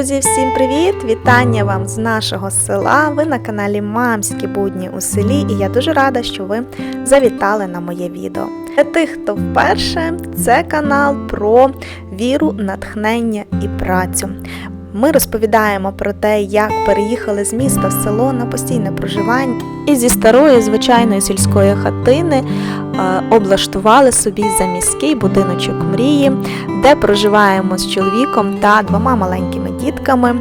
Друзі, всім привіт! Вітання вам з нашого села. Ви на каналі Мамські будні у селі, і я дуже рада, що ви завітали на моє відео. Для тих, хто вперше, це канал про віру, натхнення і працю. Ми розповідаємо про те, як переїхали з міста в село на постійне проживання і зі старої звичайної сільської хатини облаштували собі заміський будиночок мрії, де проживаємо з чоловіком та двома маленькими дітками.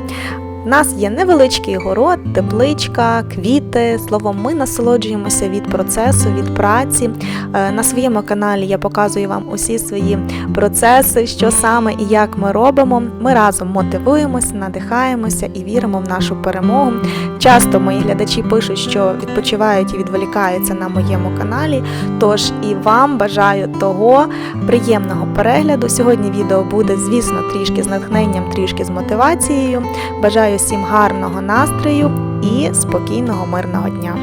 У нас є невеличкий город, тепличка, квіти. Словом, ми насолоджуємося від процесу, від праці. Е, На своєму каналі я показую вам усі свої процеси, що саме і як ми робимо. Ми разом мотивуємося, надихаємося і віримо в нашу перемогу. Часто мої глядачі пишуть, що відпочивають і відволікаються на моєму каналі. Тож і вам бажаю того приємного перегляду. Сьогодні відео буде, звісно, трішки з натхненням, трішки з мотивацією. Бажаю всім гарного настрою і спокійного мирного дня.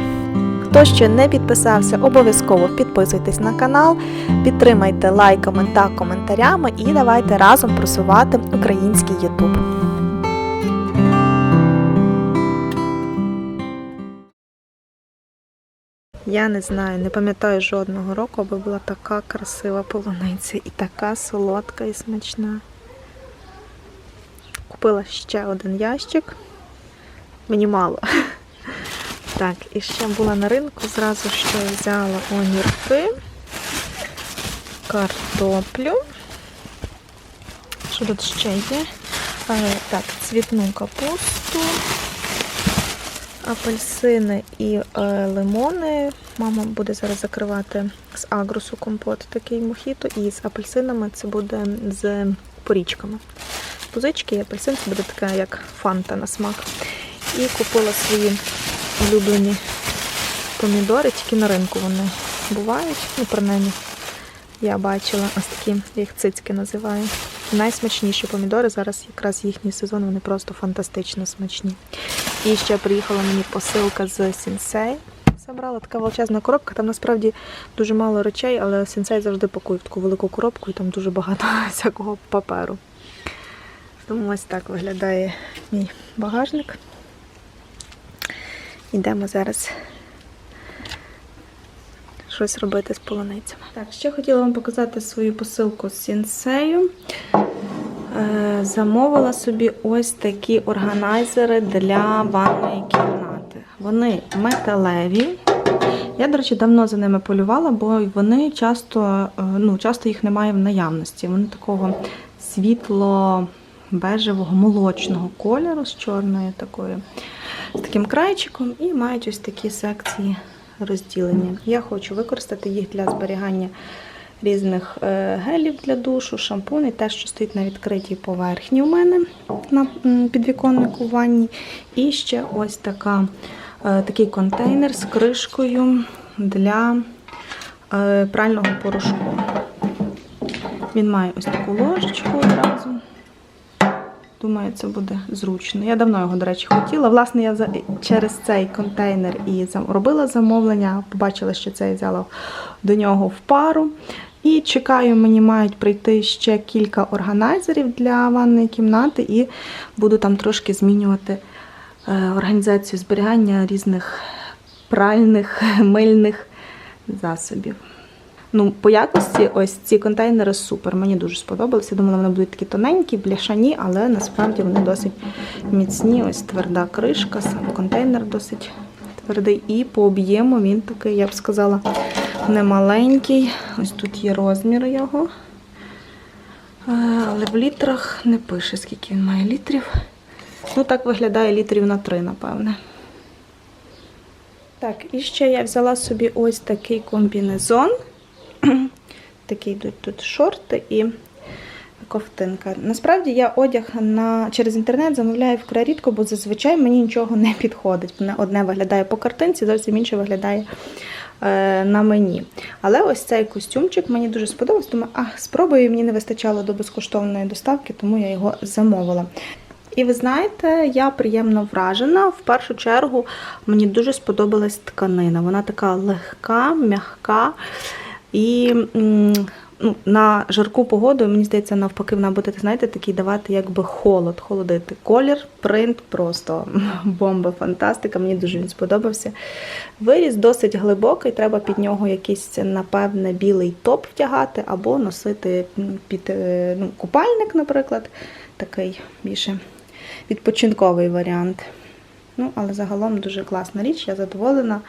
Хто ще не підписався, обов'язково підписуйтесь на канал, підтримайте лайками та коментарями і давайте разом просувати український YouTube. Я не знаю, не пам'ятаю жодного року, аби була така красива полуниця і така солодка і смачна. Купила ще один ящик. Мені мало. Так, і ще була на ринку, зразу ще взяла огірки, картоплю. Що тут ще є? Е, Так, цвітну капусту, апельсини і е, лимони. Мама буде зараз закривати з агрусу компот такий мохіто, і з апельсинами це буде з порічками. Позички і апельсин це буде така, як фанта на смак. І купила свої улюблені помідори, тільки на ринку вони бувають. Ну, принаймні, я бачила ось такі, я їх цицьки називаю. Найсмачніші помідори. Зараз якраз їхній сезон, вони просто фантастично смачні. І ще приїхала мені посилка з Сінсей. Забрала така величезна коробка, там насправді дуже мало речей, але Сінсей завжди пакує в таку велику коробку і там дуже багато всякого паперу. Тому ось так виглядає мій багажник. Йдемо зараз щось робити з полуницями. Так, ще хотіла вам показати свою посилку з сінсею. Е, Замовила собі ось такі органайзери для ванної кімнати. Вони металеві. Я, до речі, давно за ними полювала, бо вони часто, е, ну, часто їх немає в наявності. Вони такого світло бежевого молочного кольору з чорною такою, з таким крайчиком, і мають ось такі секції розділення. Я хочу використати їх для зберігання різних е, гелів для душу, шампунь і те, що стоїть на відкритій поверхні у мене на підвіконнику в ванні. І ще ось така, е, такий контейнер з кришкою для е, прального порошку. Він має ось таку ложечку одразу. Думаю, це буде зручно. Я давно його, до речі, хотіла. Власне, я через цей контейнер і робила замовлення, побачила, що це я взяла до нього в пару. І чекаю, мені мають прийти ще кілька органайзерів для ванної кімнати, і буду там трошки змінювати е, організацію зберігання різних пральних, мильних засобів. Ну, по якості ось ці контейнери супер. Мені дуже сподобалися. Думала, вони будуть такі тоненькі, бляшані, але насправді вони досить міцні. Ось тверда кришка, сам контейнер досить твердий. І по об'єму він такий, я б сказала, немаленький. Ось тут є розмір його. Але в літрах не пише, скільки він має літрів. Ну, так виглядає літрів на три, напевне. Так, і ще я взяла собі ось такий комбінезон. Такі йдуть тут шорти і ковтинка. Насправді я одяг на, через інтернет замовляю вкрай рідко, бо зазвичай мені нічого не підходить. Одне виглядає по картинці, зовсім інше виглядає е, на мені. Але ось цей костюмчик мені дуже сподобався. Думаю, а спробую, мені не вистачало до безкоштовної доставки, тому я його замовила. І ви знаєте, я приємно вражена. В першу чергу мені дуже сподобалась тканина. Вона така легка, м'яка. І ну, на жарку погоду, мені здається, навпаки, вона буде, знаєте, такий давати якби холод, холодити. Колір, принт просто бомба, фантастика. Мені дуже він сподобався. Виріс досить глибокий, треба під нього якийсь, напевне, білий топ втягати або носити під е, ну, купальник, наприклад, такий більше відпочинковий варіант. Ну, але загалом дуже класна річ, я задоволена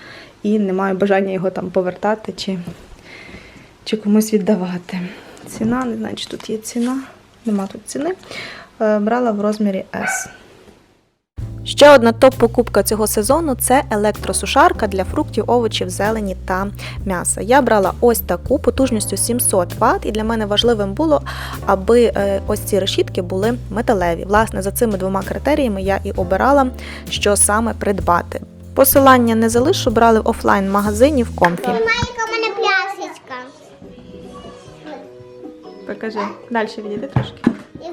і не маю бажання його там повертати чи, чи комусь віддавати. Ціна, не знаю, чи тут є ціна. Нема тут ціни. Е, Брала в розмірі S. Ще одна топ-покупка цього сезону це електросушарка для фруктів, овочів, зелені та м'яса. Я брала ось таку потужністю 700 Вт, і для мене важливим було, аби е, ось ці решітки були металеві. Власне, за цими двома критеріями я і обирала, що саме придбати. Посилання не залишу, брали в офлайн-магазині в комфі. Покажи, далі відійди трошки. І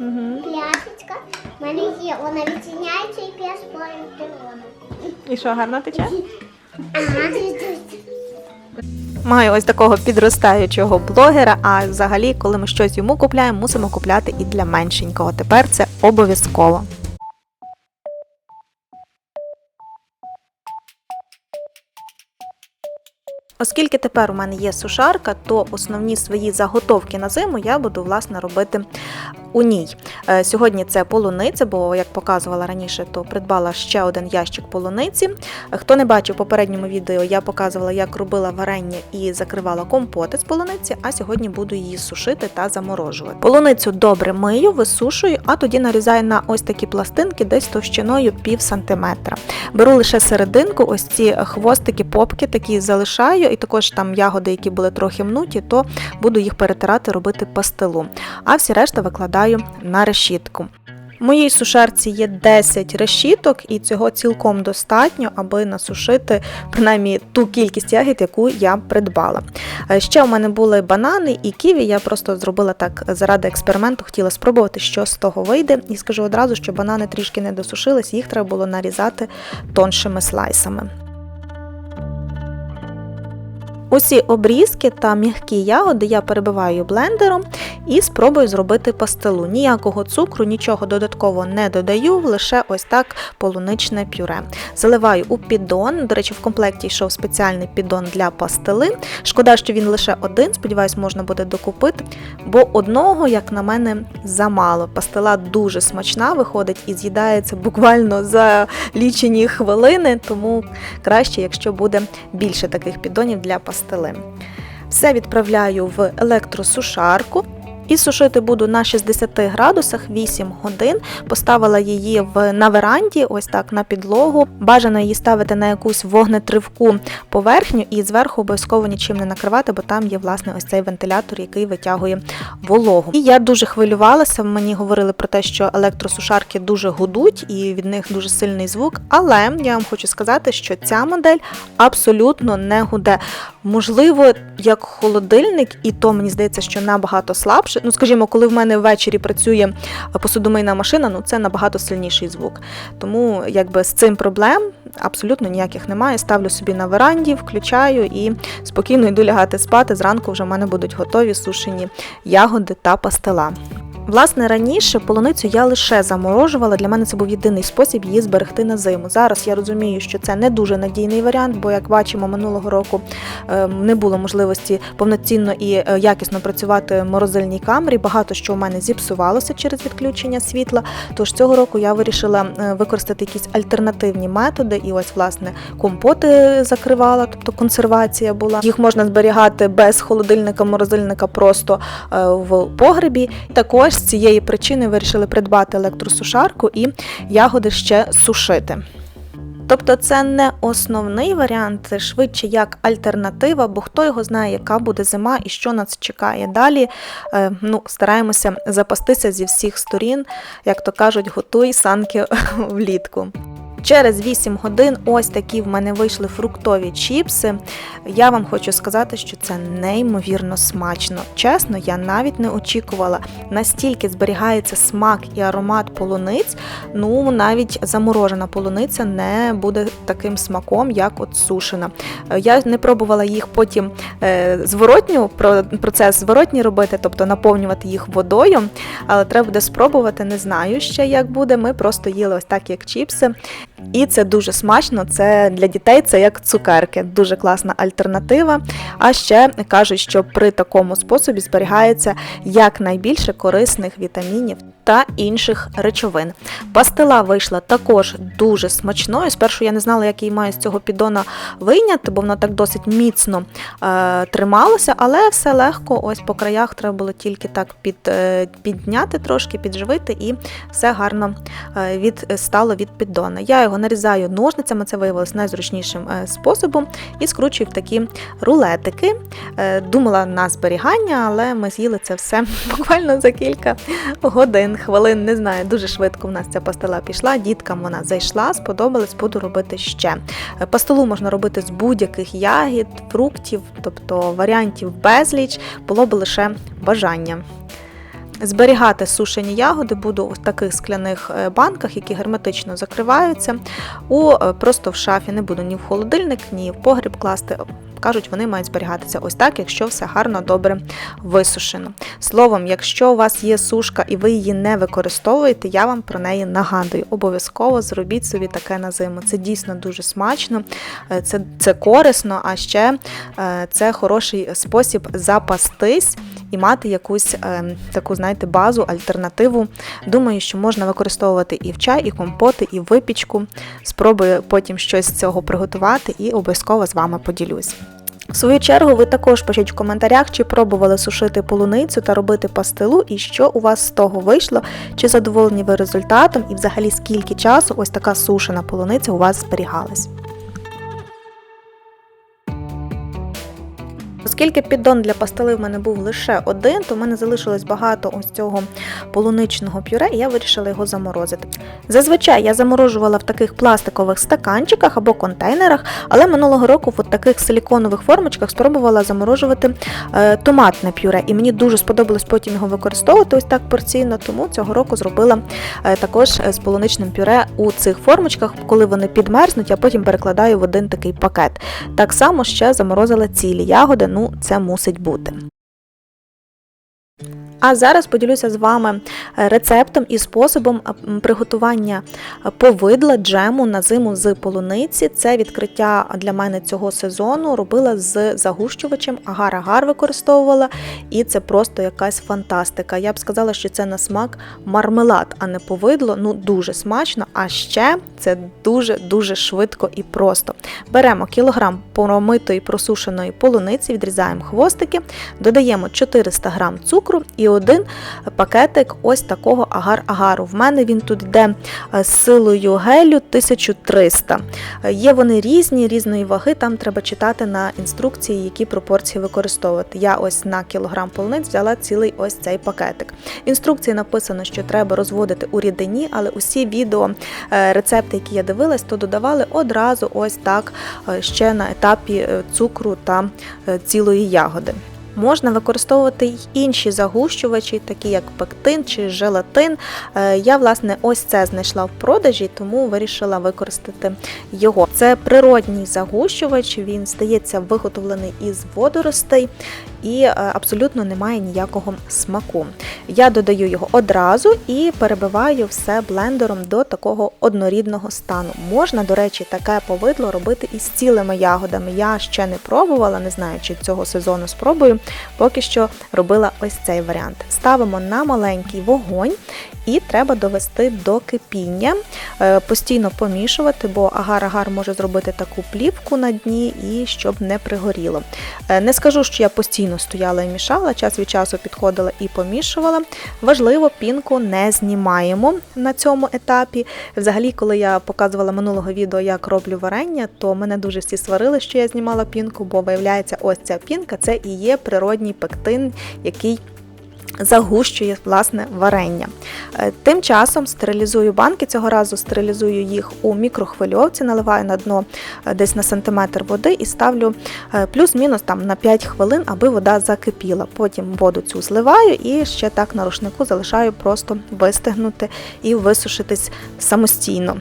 Угу. пляшечка. У мене є, вона відтіняється і п'є природу. І що, гарно тече? Ага. Маю ось такого підростаючого блогера. А взагалі, коли ми щось йому купляємо, мусимо купляти і для меншенького. Тепер це обов'язково. Оскільки тепер у мене є сушарка, то основні свої заготовки на зиму я буду власне робити у ній. Е, Сьогодні це полуниця, бо як показувала раніше, то придбала ще один ящик полуниці. Хто не бачив попередньому відео, я показувала, як робила варення і закривала компоти з полуниці, а сьогодні буду її сушити та заморожувати. Полуницю добре мию, висушую, а тоді нарізаю на ось такі пластинки, десь товщиною пів сантиметра. Беру лише серединку, ось ці хвостики, попки такі залишаю, і також там ягоди, які були трохи мнуті, то буду їх перетирати, робити пастилу. А всі решта викладаю на решітку. Моїй сушарці є 10 решіток, і цього цілком достатньо, аби насушити принаймні ту кількість ягід, яку я придбала. Е, Ще у мене були банани і ківі. Я просто зробила так заради експерименту, хотіла спробувати, що з того вийде. І скажу одразу, що банани трішки не досушились, їх треба було нарізати тоншими слайсами. Усі обрізки та м'які ягоди я перебиваю блендером і спробую зробити пастилу. Ніякого цукру, нічого додатково не додаю, лише ось так полуничне пюре. Заливаю у піддон. До речі, в комплекті йшов спеціальний піддон для пастили. Шкода, що він лише один, сподіваюсь, можна буде докупити, бо одного, як на мене, замало. Пастила дуже смачна виходить і з'їдається буквально за лічені хвилини, тому краще, якщо буде більше таких піддонів для пастили. Все відправляю в електросушарку. І сушити буду на 60 градусах 8 годин. Поставила її в на веранді, ось так на підлогу. Бажано її ставити на якусь вогнетривку поверхню і зверху обов'язково нічим не накривати, бо там є власне ось цей вентилятор, який витягує вологу. І я дуже хвилювалася. Мені говорили про те, що електросушарки дуже гудуть і від них дуже сильний звук. Але я вам хочу сказати, що ця модель абсолютно не гуде. Можливо, як холодильник, і то мені здається, що набагато слабше. Ну, скажімо, коли в мене ввечері працює посудомийна машина, ну це набагато сильніший звук. Тому якби з цим проблем абсолютно ніяких немає. Ставлю собі на веранді, включаю і спокійно йду лягати спати. Зранку вже в мене будуть готові сушені ягоди та пастила. Власне, раніше полуницю я лише заморожувала. Для мене це був єдиний спосіб її зберегти на зиму. Зараз я розумію, що це не дуже надійний варіант, бо як бачимо, минулого року е, не було можливості повноцінно і е, якісно працювати морозильній камері. Багато що у мене зіпсувалося через відключення світла. Тож цього року я вирішила е, використати якісь альтернативні методи. І ось власне компоти закривала, тобто консервація була. Їх можна зберігати без холодильника, морозильника просто е, в погребі. Також з цієї причини вирішили придбати електросушарку і ягоди ще сушити. Тобто це не основний варіант, це швидше як альтернатива, бо хто його знає, яка буде зима і що нас чекає далі. Е, ну, стараємося запастися зі всіх сторін, як то кажуть, готуй санки влітку. Через 8 годин ось такі в мене вийшли фруктові чіпси. Я вам хочу сказати, що це неймовірно смачно. Чесно, я навіть не очікувала, настільки зберігається смак і аромат полуниць. Ну, навіть заморожена полуниця не буде таким смаком, як от сушена. Я не пробувала їх потім е, зворотню, про- процес зворотній робити, тобто наповнювати їх водою, але треба буде спробувати, не знаю ще, як буде. Ми просто їли ось так, як чіпси. І це дуже смачно. Це для дітей це як цукерки, дуже класна альтернатива. А ще кажуть, що при такому способі зберігається якнайбільше корисних вітамінів та інших речовин. Пастила вийшла також дуже смачною. Спершу я не знала, як її маю з цього піддона вийняти, бо вона так досить міцно е, трималося, але все легко. Ось по краях треба було тільки так під, е, підняти трошки, підживити, і все гарно е, від, стало від піддона. Я його нарізаю ножницями, це виявилось найзручнішим е, способом, і скручую в такі рулетики. Е, Думала на зберігання, але ми з'їли це все буквально за кілька годин, хвилин. Не знаю, дуже швидко в нас ця пастила пішла. Діткам вона зайшла, сподобалась, буду робити ще. Е, Пастилу можна робити з будь-яких ягід, фруктів, тобто варіантів безліч, було б лише бажання. Зберігати сушені ягоди буду в таких скляних е, банках, які герметично закриваються. У е, просто в шафі не буду ні в холодильник, ні в погріб класти. Кажуть, вони мають зберігатися ось так, якщо все гарно добре висушено. Словом, якщо у вас є сушка і ви її не використовуєте, я вам про неї нагадую. Обов'язково зробіть собі таке на зиму. Це дійсно дуже смачно, е, це, це корисно, а ще е, це хороший спосіб запастись і мати якусь е, таку, знаєте, базу, альтернативу. Думаю, що можна використовувати і в чай, і компоти, і в випічку. Спробую потім щось з цього приготувати і обов'язково з вами поділюсь. В свою чергу, ви також пишіть в коментарях, чи пробували сушити полуницю та робити пастилу, і що у вас з того вийшло, чи задоволені ви результатом, і взагалі скільки часу ось така сушена полуниця у вас зберігалась. Оскільки піддон для пастили в мене був лише один, то в мене залишилось багато ось цього полуничного пюре, і я вирішила його заморозити. Зазвичай я заморожувала в таких пластикових стаканчиках або контейнерах, але минулого року в таких силіконових формочках спробувала заморожувати е, томатне пюре, і мені дуже сподобалось потім його використовувати ось так порційно, тому цього року зробила е, також з полуничним пюре у цих формочках, коли вони підмерзнуть, а потім перекладаю в один такий пакет. Так само ще заморозила цілі ягоди, ну це мусить бути. А зараз поділюся з вами е, рецептом і способом приготування е, повидла джему на зиму з полуниці. Це відкриття для мене цього сезону. Робила з загущувачем, агар-агар використовувала, і це просто якась фантастика. Я б сказала, що це на смак мармелад, а не повидло. Ну дуже смачно. А ще це дуже дуже швидко і просто. Беремо кілограм промитої просушеної полуниці, відрізаємо хвостики, додаємо 400 грам цукру і один пакетик ось такого агар-агару. В мене він тут йде е, з силою гелю 1300. Е, Є вони різні, різної ваги, там треба читати на інструкції, які пропорції використовувати. Я ось на кілограм полуниць взяла цілий ось цей пакетик. В інструкції написано, що треба розводити у рідині, але усі відео, е, рецепти, які я дивилась, то додавали одразу ось так ще на етапі цукру та цілої ягоди. Можна використовувати й інші загущувачі, такі як пектин чи желатин. Е, Я, власне, ось це знайшла в продажі, тому вирішила використати його. Це природній загущувач, він здається виготовлений із водоростей і е, абсолютно немає ніякого смаку. Я додаю його одразу і перебиваю все блендером до такого однорідного стану. Можна, до речі, таке повидло робити із цілими ягодами. Я ще не пробувала, не знаю, чи цього сезону спробую. Поки що робила ось цей варіант. Ставимо на маленький вогонь і треба довести до кипіння, Е, постійно помішувати, бо агар-агар може зробити таку плівку на дні і щоб не пригоріло. Е, Не скажу, що я постійно стояла і мішала, час від часу підходила і помішувала. Важливо, пінку не знімаємо на цьому етапі. Взагалі, коли я показувала минулого відео, як роблю варення, то мене дуже всі сварили, що я знімала пінку, бо виявляється, ось ця пінка це і є природній пектин, який загущує власне варення. Е, Тим часом стерилізую банки. Цього разу стерилізую їх у мікрохвильовці, наливаю на дно е, десь на сантиметр води і ставлю е, плюс-мінус там на 5 хвилин, аби вода закипіла. Потім воду цю зливаю і ще так на рушнику залишаю просто вистигнути і висушитись самостійно.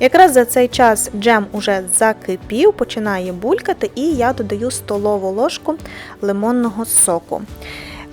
Якраз за цей час джем уже закипів, починає булькати, і я додаю столову ложку лимонного соку.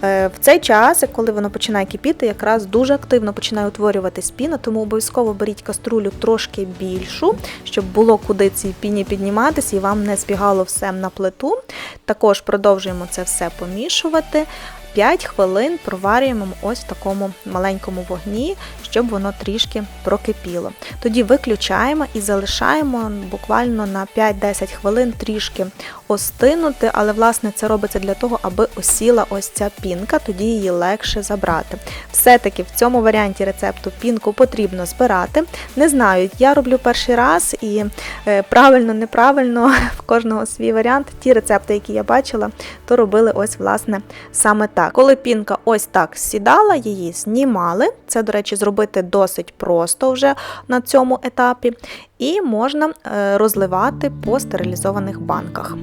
Е, В цей час, коли воно починає кипіти, якраз дуже активно починає утворюватись піна, тому обов'язково беріть каструлю трошки більшу, щоб було куди цій піні підніматися і вам не збігало все на плиту. Також продовжуємо це все помішувати. 5 хвилин проварюємо ось в такому маленькому вогні, щоб воно трішки прокипіло. Тоді виключаємо і залишаємо буквально на 5-10 хвилин трішки остинути, але власне це робиться для того, аби осіла ось ця пінка, тоді її легше забрати. Все-таки в цьому варіанті рецепту пінку потрібно збирати. Не знаю, я роблю перший раз і е, правильно, неправильно, в кожного свій варіант. Ті рецепти, які я бачила, то робили ось власне саме так. Коли пінка ось так сідала, її знімали. Це, до речі, зробити досить просто вже на цьому етапі, і можна е, розливати по стерилізованих банках.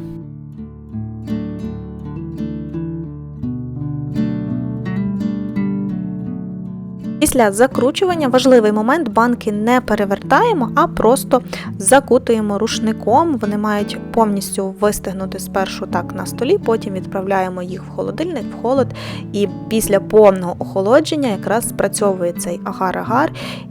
Після закручування важливий момент банки не перевертаємо, а просто закутуємо рушником. Вони мають повністю вистигнути спершу так на столі, потім відправляємо їх в холодильник, в холод. І після повного охолодження якраз спрацьовує цей агар-агар,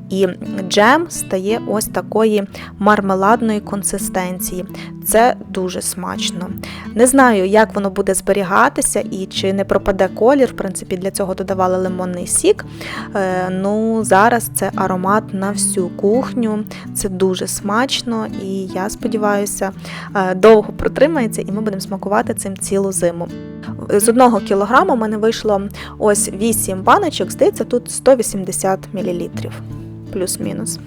і джем стає ось такої мармеладної консистенції. Це дуже смачно. Не знаю, як воно буде зберігатися і чи не пропаде колір. В принципі, для цього додавали лимонний сік. Ну, зараз це аромат на всю кухню. Це дуже смачно, і я сподіваюся, е, довго протримається, і ми будемо смакувати цим цілу зиму. З одного кілограму в мене вийшло ось 8 баночок, здається, тут 180 мл, плюс-мінус.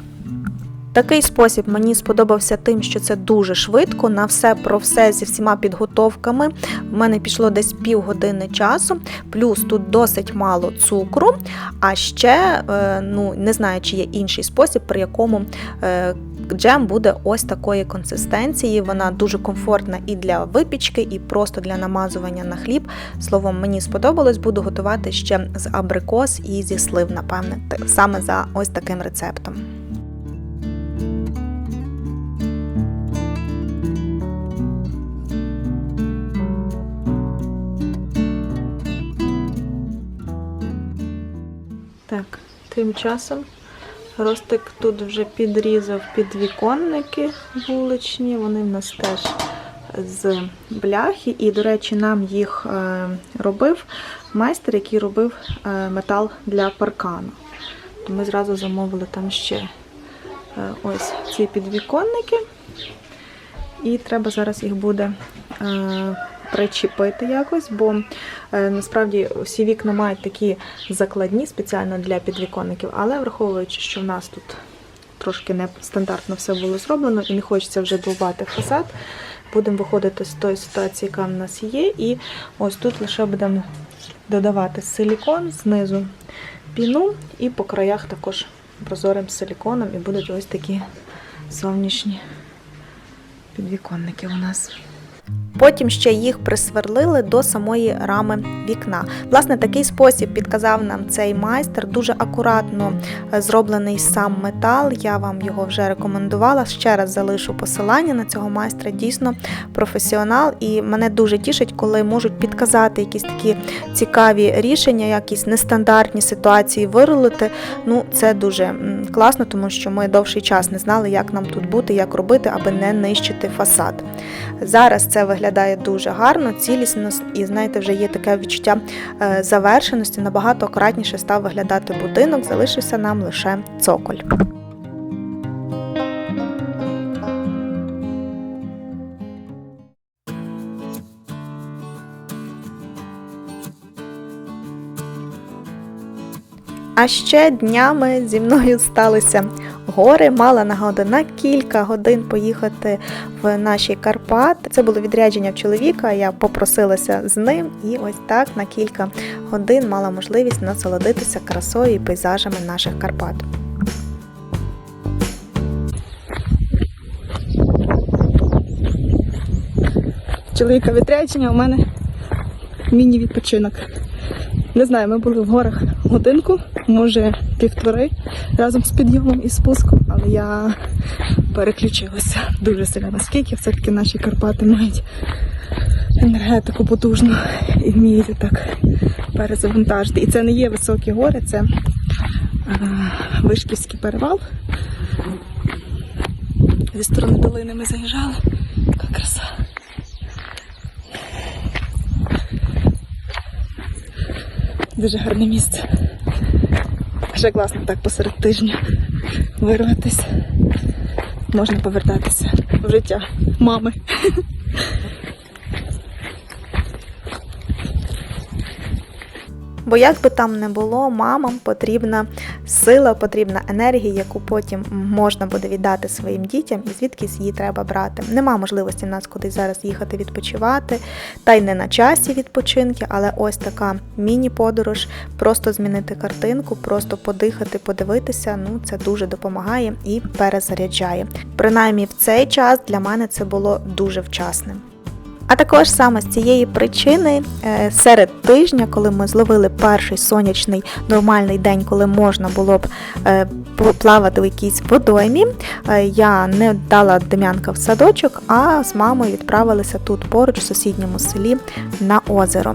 Такий спосіб мені сподобався тим, що це дуже швидко, на все про все зі всіма підготовками. В мене пішло десь півгодини часу, плюс тут досить мало цукру. А ще е, ну, не знаю, чи є інший спосіб, при якому е, джем буде ось такої консистенції. Вона дуже комфортна і для випічки, і просто для намазування на хліб. Словом, мені сподобалось, буду готувати ще з абрикос і зі слив, напевне, саме за ось таким рецептом. Так, тим часом Ростик тут вже підрізав підвіконники вуличні, вони в нас теж з бляхи. І, до речі, нам їх е, робив майстер, який робив е, метал для паркану. Ми зразу замовили там ще ось ці підвіконники. І треба зараз їх буде е, причепити якось, бо е, насправді всі вікна мають такі закладні спеціально для підвіконників, але враховуючи, що в нас тут трошки нестандартно все було зроблено і не хочеться вже довбати фасад, будемо виходити з тої ситуації, яка в нас є. І ось тут лише будемо додавати силікон знизу піну, і по краях також прозорим силіконом, і будуть ось такі сонячні підвіконники у нас. Потім ще їх присверлили до самої рами вікна. Власне, такий спосіб підказав нам цей майстер. Дуже акуратно е, зроблений сам метал. Я вам його вже рекомендувала. Ще раз залишу посилання на цього майстра. Дійсно професіонал, і мене дуже тішить, коли можуть підказати якісь такі цікаві рішення, якісь нестандартні ситуації вирулити. Ну, це дуже класно, тому що ми довший час не знали, як нам тут бути, як робити, аби не нищити фасад. Зараз це виглядає дуже гарно, цілісно, і знаєте, вже є таке відчуття е, завершеності. Набагато акуратніше став виглядати будинок, залишився нам лише цоколь. А ще днями зі мною сталися гори, мала нагоду на кілька годин поїхати в наші Карпати. Це було відрядження в чоловіка. Я попросилася з ним, і ось так на кілька годин мала можливість насолодитися красою і пейзажами наших Карпат. чоловіка відрядження, у мене міні-відпочинок. Не знаю, ми були в горах годинку, може півтори, разом з підйомом і спуском, але я переключилася дуже сильно. Наскільки все-таки наші Карпати мають енергетику потужну і вміють так перезавантажити. І це не є високі гори, це е, Вишківський перевал. Зі сторони долини ми заїжджали. Яка краса. Дуже гарне місце. Ще класно так посеред тижня вирватися. Можна повертатися в життя мами. Бо як би там не було, мамам потрібна сила, потрібна енергія, яку потім можна буде віддати своїм дітям, і звідкись її треба брати. Нема можливості в нас кудись зараз їхати відпочивати, та й не на часі відпочинки, але ось така міні-подорож, просто змінити картинку, просто подихати, подивитися. Ну це дуже допомагає і перезаряджає. Принаймні в цей час для мене це було дуже вчасним. А також саме з цієї причини е, серед тижня, коли ми зловили перший сонячний нормальний день, коли можна було б е, плавати в якійсь водоймі, е, я не дала Дем'янка в садочок, а з мамою відправилися тут поруч в сусідньому селі на озеро.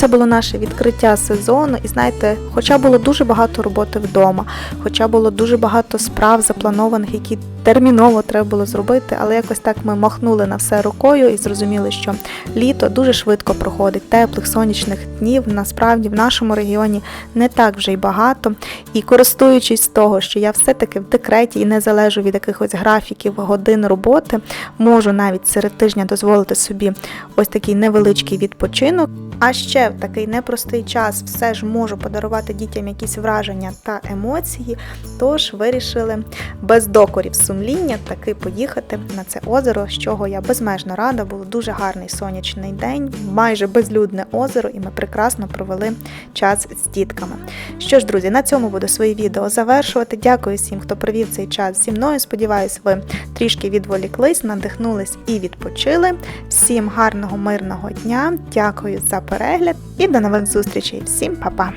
Це було наше відкриття сезону, і знаєте, хоча було дуже багато роботи вдома, хоча було дуже багато справ запланованих, які терміново треба було зробити, але якось так ми махнули на все рукою і зрозуміли, що літо дуже швидко проходить. Теплих сонячних днів насправді в нашому регіоні не так вже й багато. І користуючись того, що я все-таки в декреті і не залежу від якихось графіків годин роботи, можу навіть серед тижня дозволити собі ось такий невеличкий відпочинок. А ще в такий непростий час все ж можу подарувати дітям якісь враження та емоції. Тож вирішили без докорів сумління таки поїхати на це озеро, з чого я безмежно рада. Був дуже гарний сонячний день, майже безлюдне озеро, і ми прекрасно провели час з дітками. Що ж, друзі, на цьому буду свої відео завершувати. Дякую всім, хто провів цей час зі мною. Сподіваюсь, ви трішки відволіклись, надихнулись і відпочили. Всім гарного, мирного дня. Дякую за перегляд і до нових зустрічей. Всім па-па!